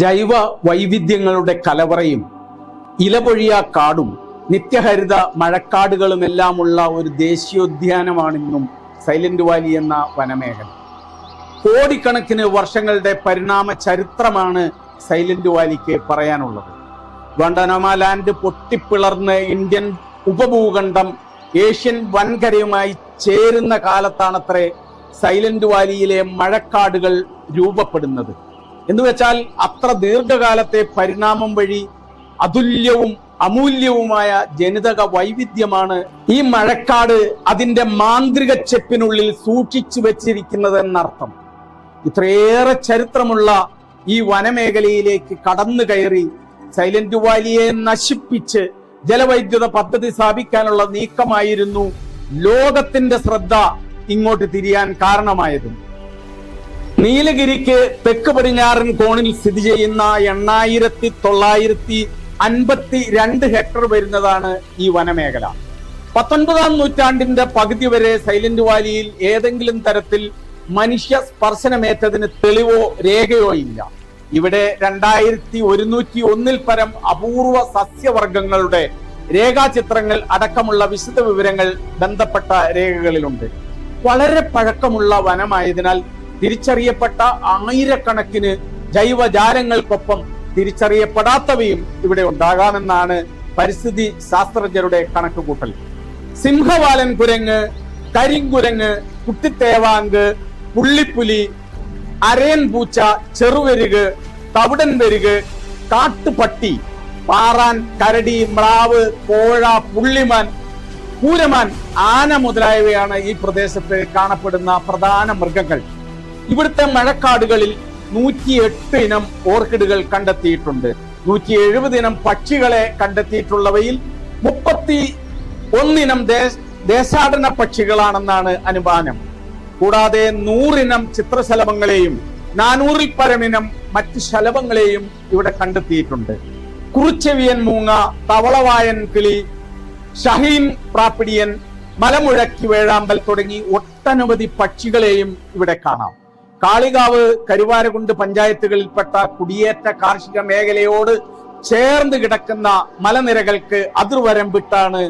ജൈവ വൈവിധ്യങ്ങളുടെ കലവറയും ഇലപൊഴിയ കാടും നിത്യഹരിത മഴക്കാടുകളുമെല്ലാമുള്ള ഒരു ദേശീയോദ്യാനമാണിന്നും സൈലന്റ് വാലി എന്ന വനമേഖല. കോടിക്കണക്കിന് വർഷങ്ങളുടെ പരിണാമ ചരിത്രമാണ് സൈലന്റ് വാലിക്ക് പറയാനുള്ളത്. ഗോണ്ടനോമ ലാൻഡ് പൊട്ടിപ്പിളർന്ന് ഇന്ത്യൻ ഉപഭൂഖണ്ഡം ഏഷ്യൻ വൻകരയുമായി ചേരുന്ന കാലത്താണത്രേ സൈലന്റ് വാലിയിലെ മഴക്കാടുകൾ രൂപപ്പെടുന്നത്. എന്ന് വെച്ചാൽ അത്ര ദീർഘകാലത്തെ പരിണാമം വഴി അതുല്യവും അമൂല്യവുമായ ജനിതക വൈവിധ്യമാണ് ഈ മഴക്കാട് അതിന്റെ മാന്ത്രിക ചെപ്പിനുള്ളിൽ സൂക്ഷിച്ചു വെച്ചിരിക്കുന്നതെന്നർത്ഥം ഇത്രയേറെ ചരിത്രമുള്ള ഈ വനമേഖലയിലേക്ക് കടന്നു കയറി സൈലന്റ് വാലിയെ നശിപ്പിച്ച് ജലവൈദ്യുത പദ്ധതി സ്ഥാപിക്കാനുള്ള നീക്കമായിരുന്നു ലോകത്തിന്റെ ശ്രദ്ധ ഇങ്ങോട്ട് തിരിയാൻ കാരണമായതും. നീലഗിരിക്ക് തെക്ക് പടിഞ്ഞാറൻ കോണിൽ സ്ഥിതി ചെയ്യുന്ന എണ്ണായിരത്തി തൊള്ളായിരത്തി അൻപത്തി രണ്ട് ഹെക്ടർ വരുന്നതാണ് ഈ വനമേഖല. പത്തൊൻപതാം നൂറ്റാണ്ടിന്റെ പകുതി വരെ സൈലന്റ് വാലിയിൽ ഏതെങ്കിലും തരത്തിൽ മനുഷ്യ സ്പർശനമേറ്റതിന് തെളിവോ രേഖയോ ഇല്ല. ഇവിടെ രണ്ടായിരത്തി ഒരുന്നൂറ്റി ഒന്നിൽ പരം അപൂർവ സസ്യവർഗങ്ങളുടെ രേഖാചിത്രങ്ങൾ അടക്കമുള്ള വിശദ വിവരങ്ങൾ ബന്ധപ്പെട്ട രേഖകളിലുണ്ട്. വളരെ പഴക്കമുള്ള വനമായതിനാൽ തിരിച്ചറിയപ്പെട്ട ആയിരക്കണക്കിന് ജൈവജാലങ്ങൾക്കൊപ്പം തിരിച്ചറിയപ്പെടാത്തവയും ഇവിടെ ഉണ്ടാകാമെന്നാണ് പരിസ്ഥിതി ശാസ്ത്രജ്ഞരുടെ കണക്കുകൂട്ടൽ. സിംഹവാലൻ കുരങ്ങ് കരിങ്കുരങ്ങ് കുട്ടിത്തേവാങ്ക് പുള്ളിപ്പുലി അരയൻ പൂച്ച ചെറുവരുക് തവിടൻ വരുക് കാട്ടുപട്ടി പാറാൻ കരടി മ്ലാവ് കോഴ പുള്ളിമാൻ പൂരമാൻ ആന മുതലായവയാണ് ഈ പ്രദേശത്ത് കാണപ്പെടുന്ന പ്രധാന മൃഗങ്ങൾ. ഇവിടുത്തെ മഴക്കാടുകളിൽ നൂറ്റി എട്ട് ഇനം ഓർക്കിഡുകൾ കണ്ടെത്തിയിട്ടുണ്ട്. നൂറ്റി എഴുപത് ഇനം പക്ഷികളെ കണ്ടെത്തിയിട്ടുള്ളവയിൽ മുപ്പത്തി ഒന്നിനം ദേശാടന പക്ഷികളാണെന്നാണ് അനുമാനം. കൂടാതെ നൂറിനം ചിത്രശലഭങ്ങളെയും നാനൂറിൽ പരമിനം മറ്റ് ശലഭങ്ങളെയും ഇവിടെ കണ്ടെത്തിയിട്ടുണ്ട്. കുറിച്ചെവിയൻ മൂങ്ങ തവളവായൻ കിളി ഷഹീൻ പ്രാപ്പിടിയൻ മലമുഴക്കി വേഴാമ്പൽ തുടങ്ങി ഒട്ടനവധി പക്ഷികളെയും ഇവിടെ കാണാം. കാളികാവ് കരുവാരകുണ്ട് പഞ്ചായത്തുകളിൽപ്പെട്ട കുടിയേറ്റ കാർഷിക മേഖലയോട് ചേർന്ന് കിടക്കുന്ന മലനിരകൾക്ക് അതിർവരമ്പിട്ടാണ്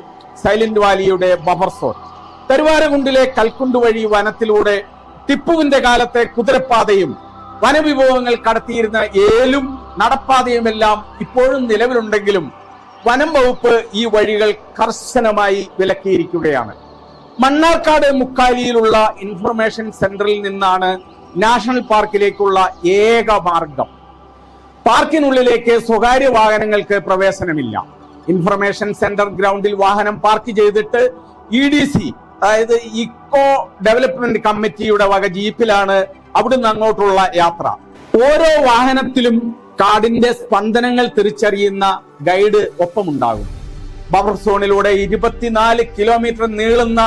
സൈലന്റ് വാലിയുടെ ബഫർ സോൺ. കരുവാരകുണ്ടിലെ കൽക്കുണ്ട് വഴി വനത്തിലൂടെ ടിപ്പുവിന്റെ കാലത്തെ കുതിരപ്പാതയും വനവിഭവങ്ങൾ കടത്തിയിരുന്ന ഏലും നടപ്പാതയുമെല്ലാം ഇപ്പോഴും നിലവിലുണ്ടെങ്കിലും വനം വകുപ്പ് ഈ വഴികൾ കർശനമായി വിലക്കിയിരിക്കുകയാണ്. മണ്ണാർക്കാട് മുക്കാലിയിലുള്ള ഇൻഫർമേഷൻ സെന്ററിൽ നിന്നാണ് നാഷണൽ പാർക്കിലേക്കുള്ള ഏക മാർഗം. പാർക്കിനുള്ളിലേക്ക് സ്വകാര്യ വാഹനങ്ങൾക്ക് പ്രവേശനമില്ല. ഇൻഫർമേഷൻ സെന്റർ ഗ്രൗണ്ടിൽ വാഹനം പാർക്ക് ചെയ്തിട്ട് ഇ ഡി സി അതായത് ഇക്കോ ഡെവലപ്മെന്റ് കമ്മിറ്റിയുടെ വക ജീപ്പിലാണ് അവിടുന്ന് അങ്ങോട്ടുള്ള യാത്ര. ഓരോ വാഹനത്തിലും കാടിന്റെ സ്പന്ദനങ്ങൾ തിരിച്ചറിയുന്ന ഗൈഡ് ഒപ്പമുണ്ടാകും. ബഫർ സോണിലൂടെ ഇരുപത്തിനാല് കിലോമീറ്റർ നീളുന്ന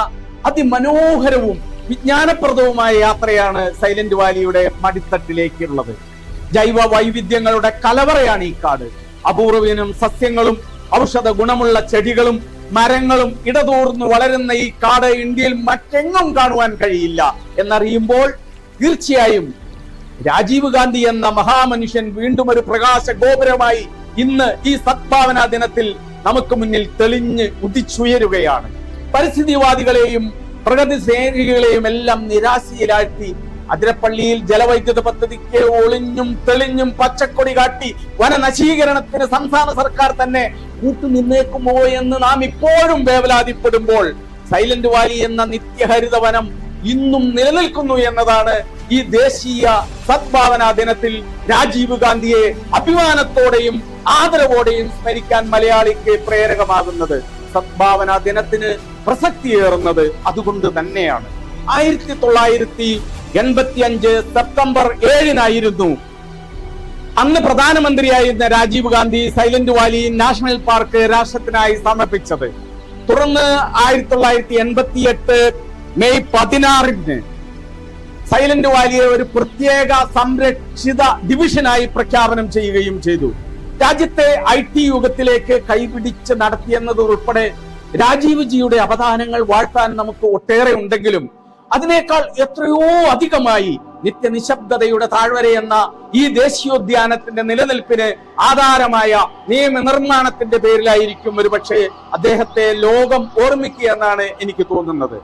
അതിമനോഹരവും വിജ്ഞാനപ്രദവുമായ യാത്രയാണ് സൈലന്റ് വാലിയുടെ മടിത്തട്ടിലേക്കുള്ളത്. ജൈവ വൈവിധ്യങ്ങളുടെ കലവറയാണ് ഈ കാട്. അപൂർവീനും സസ്യങ്ങളും ഔഷധ ഗുണമുള്ള ചെടികളും മരങ്ങളും ഇടതൂർന്ന് വളരുന്ന ഈ കാട് ഇന്ത്യയിൽ മറ്റെങ്ങും കാണുവാൻ കഴിയില്ല എന്നറിയുമ്പോൾ തീർച്ചയായും രാജീവ് ഗാന്ധി എന്ന മഹാമനുഷ്യൻ വീണ്ടും ഒരു പ്രകാശ ഗോപുരമായി ഇന്ന് ഈ സദ്ഭാവന ദിനത്തിൽ നമുക്ക് മുന്നിൽ തെളിഞ്ഞ് ഉദിച്ചുയരുകയാണ്. പരിസ്ഥിതിവാദികളെയും പ്രകൃതി സ്നേഹികളെയും എല്ലാം നിരാശയിലാഴ്ത്തി അതിരപ്പള്ളിയിൽ ജലവൈദ്യുത പദ്ധതിക്ക് ഒളിഞ്ഞും തെളിഞ്ഞും പച്ചക്കൊടി കാട്ടി വനനശീകരണത്തിന് സംസ്ഥാന സർക്കാർ തന്നെ കൂട്ടുനിന്നേക്കുമോ എന്ന് നാം ഇപ്പോഴും വേവലാതിപ്പെടുമ്പോൾ സൈലന്റ് വാലി എന്ന നിത്യഹരിത വനം ഇന്നും നിലനിൽക്കുന്നു എന്നതാണ് ഈ ദേശീയ സദ്ഭാവനാ ദിനത്തിൽ രാജീവ് ഗാന്ധിയെ അഭിമാനത്തോടെയും ആദരവോടെയും സ്മരിക്കാൻ മലയാളിക്ക് പ്രേരകമാകുന്നത്. സദ്ഭാവനാ ദിനത്തിന് പ്രസക്തിയേറുന്നത് അതുകൊണ്ട് തന്നെയാണ്. ആയിരത്തി തൊള്ളായിരത്തി എൺപത്തി അഞ്ച് സെപ്റ്റംബർ ഏഴിനായിരുന്നു. അന്ന് പ്രധാനമന്ത്രിയായിരുന്ന Rajiv Gandhi silent valley national park രാഷ്ട്രത്തിനായി സമർപ്പിച്ചത്. തുടർന്ന് ആയിരത്തി തൊള്ളായിരത്തി എൺപത്തി എട്ട് മെയ് പതിനാറിന് സൈലന്റ് വാലിയെ ഒരു പ്രത്യേക സംരക്ഷിത ഡിവിഷനായി പ്രഖ്യാപനം ചെയ്യുകയും ചെയ്തു. രാജ്യത്തെ ഐ ടി യുഗത്തിലേക്ക് കൈപിടിച്ച് നടത്തിയെന്നത് ഉൾപ്പെടെ രാജീവ് ജിയുടെ അവധാനങ്ങൾ വാഴ്ത്താൻ നമുക്ക് ഒട്ടേറെ ഉണ്ടെങ്കിലും അതിനേക്കാൾ എത്രയോ അധികമായി നിത്യനിശബ്ദതയുടെ താഴ്വര എന്ന ഈ ദേശീയോദ്യാനത്തിന്റെ നിലനിൽപ്പിന് ആധാരമായ നിയമനിർമ്മാണത്തിന്റെ പേരിലായിരിക്കും ഒരുപക്ഷെ അദ്ദേഹത്തെ ലോകം ഓർമ്മിക്കുക എന്നാണ് എനിക്ക് തോന്നുന്നത്.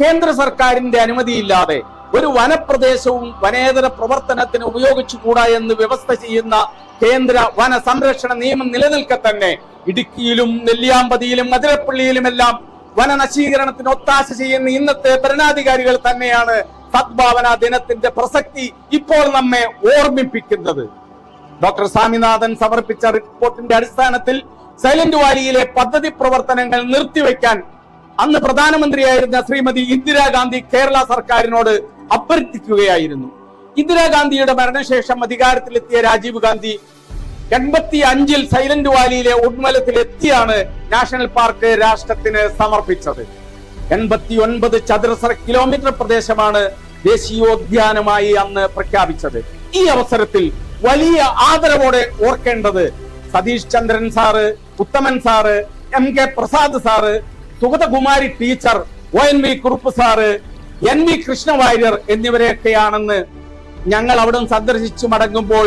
കേന്ദ്ര സർക്കാരിന്റെ അനുമതിയില്ലാതെ ഒരു വനപ്രദേശവും വനേതര പ്രവർത്തനത്തിന് ഉപയോഗിച്ചുകൂടാ എന്ന് വ്യവസ്ഥ ചെയ്യുന്ന കേന്ദ്ര വന സംരക്ഷണ നിയമം നിലനിൽക്കെ തന്നെ ഇടുക്കിയിലും നെല്ലിയാമ്പതിയിലും മധുരപ്പള്ളിയിലുമെല്ലാം വനനശീകരണത്തിന് ഒത്താശ ചെയ്യുന്ന ഇന്നത്തെ ഭരണാധികാരികൾ തന്നെയാണ് സദ്ഭാവന ദിനത്തിന്റെ പ്രസക്തി ഇപ്പോൾ നമ്മെ ഓർമ്മിപ്പിക്കുന്നത്. ഡോക്ടർ സ്വാമിനാഥൻ സമർപ്പിച്ച റിപ്പോർട്ടിന്റെ അടിസ്ഥാനത്തിൽ സൈലന്റ് വാലിയിലെ പദ്ധതി പ്രവർത്തനങ്ങൾ നിർത്തിവെക്കാൻ അന്ന് പ്രധാനമന്ത്രിയായിരുന്ന ശ്രീമതി ഇന്ദിരാഗാന്ധി കേരള സർക്കാരിനോട് അഭ്യർത്ഥിക്കുകയായിരുന്നു. ഇന്ദിരാഗാന്ധിയുടെ മരണശേഷം അധികാരത്തിലെത്തിയ രാജീവ് ഗാന്ധി എൺപത്തി അഞ്ചിൽ സൈലന്റ് വാലിയിലെ ഉഡ്മലത്തിൽ എത്തിയാണ് നാഷണൽ പാർക്ക് രാഷ്ട്രത്തിന് സമർപ്പിച്ചത്. എൺപത്തി ഒൻപത് ചതുരശ്ര കിലോമീറ്റർ പ്രദേശമാണ് ദേശീയോദ്യാനമായി അന്ന് പ്രഖ്യാപിച്ചത്. ഈ അവസരത്തിൽ വലിയ ആദരവോടെ ഓർക്കേണ്ടത് Satish Chandran sir Uthaman sir M K Prasad sir Sugathakumari teacher O N V Kurup sir N V Krishna Warrier എന്നിവരെയൊക്കെയാണെന്ന് ഞങ്ങൾ അവിടെ സന്ദർശിച്ചു മടങ്ങുമ്പോൾ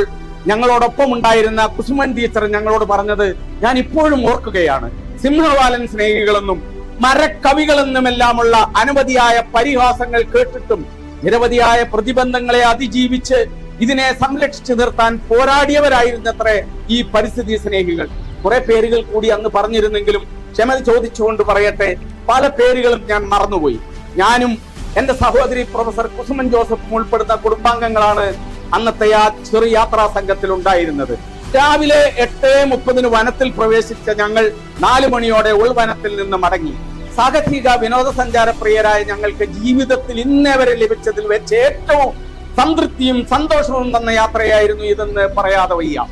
ഞങ്ങളോടൊപ്പം ഉണ്ടായിരുന്ന കുസുമൻ ടീച്ചർ ഞങ്ങളോട് പറഞ്ഞത് ഞാൻ ഇപ്പോഴും ഓർക്കുകയാണ്. സിംഹവാലൻ സ്നേഹികളെന്നും മരക്കവികളെന്നുമെല്ലാമുള്ള അനവധിയായ പരിഹാസങ്ങൾ കേട്ടിട്ടും നിരവധിയായ പ്രതിബന്ധങ്ങളെ അതിജീവിച്ച് ഇതിനെ സംരക്ഷിച്ചു നിർത്താൻ പോരാടിയവരായിരുന്നത്രേ ഈ പരിസ്ഥിതി സ്നേഹികൾ. കുറെ പേരുകൾ കൂടി അന്ന് പറഞ്ഞിരുന്നെങ്കിലും ക്ഷമ ചോദിച്ചുകൊണ്ട് പറയട്ടെ പല പേരുകളും ഞാൻ മറന്നുപോയി. ഞാനും എന്റെ സഹോദരി പ്രൊഫസർ കുസുമൻ ജോസഫും ഉൾപ്പെടുന്ന കുടുംബാംഗങ്ങളാണ് അന്നത്തെ ആ ചെറു യാത്രാ സംഘത്തിൽ ഉണ്ടായിരുന്നത്. രാവിലെ എട്ട് മുപ്പതിന് വനത്തിൽ പ്രവേശിച്ച ഞങ്ങൾ നാലു മണിയോടെ ഉൾവനത്തിൽ നിന്ന് മടങ്ങി. സാഹസിക വിനോദസഞ്ചാര പ്രിയരായ ഞങ്ങൾക്ക് ജീവിതത്തിൽ ഇന്നേ വരെ ലഭിച്ചതിൽ വെച്ച് ഏറ്റവും സംതൃപ്തിയും സന്തോഷവും തന്ന യാത്രയായിരുന്നു ഇതെന്ന് പറയാതെ വയ്യ.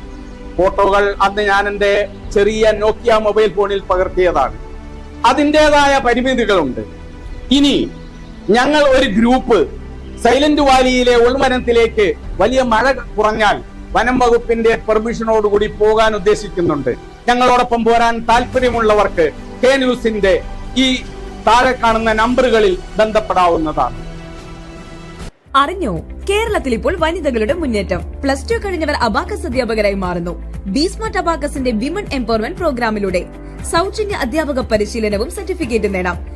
ഫോട്ടോകൾ അന്ന് ഞാൻ എന്റെ ചെറിയ നോക്കിയ മൊബൈൽ ഫോണിൽ പകർത്തിയതാണ്. അതിന്റെതായ പരിമിതികളുണ്ട്. ഇനി ഞങ്ങൾ ഒരു ഗ്രൂപ്പ്. സൈലന്റ് വാലിയിലെ ഉൾവനത്തിലേക്ക് വലിയ മഴ കുറഞ്ഞാൽ വനം വകുപ്പിന്റെ പെർമിഷനോടുകൂടി പോകാൻ ഉദ്ദേശിക്കുന്നുണ്ട്. ഞങ്ങളോടൊപ്പം പോരാൻ താല്പര്യമുള്ളവർക്ക് കെ ന്യൂസിന്റെ ഈ താഴെ കാണുന്ന നമ്പറുകളിൽ ബന്ധപ്പെടാവുന്നതാണ്. അറിഞ്ഞോ? കേരളത്തിൽ ഇപ്പോൾ വനിതകളുടെ മുന്നേറ്റം. പ്ലസ് ടു കഴിഞ്ഞവർ അബാക്കസ് അധ്യാപകരായി മാറുന്നു. ബീസ്മാർട്ട് അബാക്കസിന്റെ വിമൺ എംപവർമെന്റ് പ്രോഗ്രാമിലൂടെ സൗജന്യ അധ്യാപക പരിശീലനവും സർട്ടിഫിക്കറ്റും നേടാം.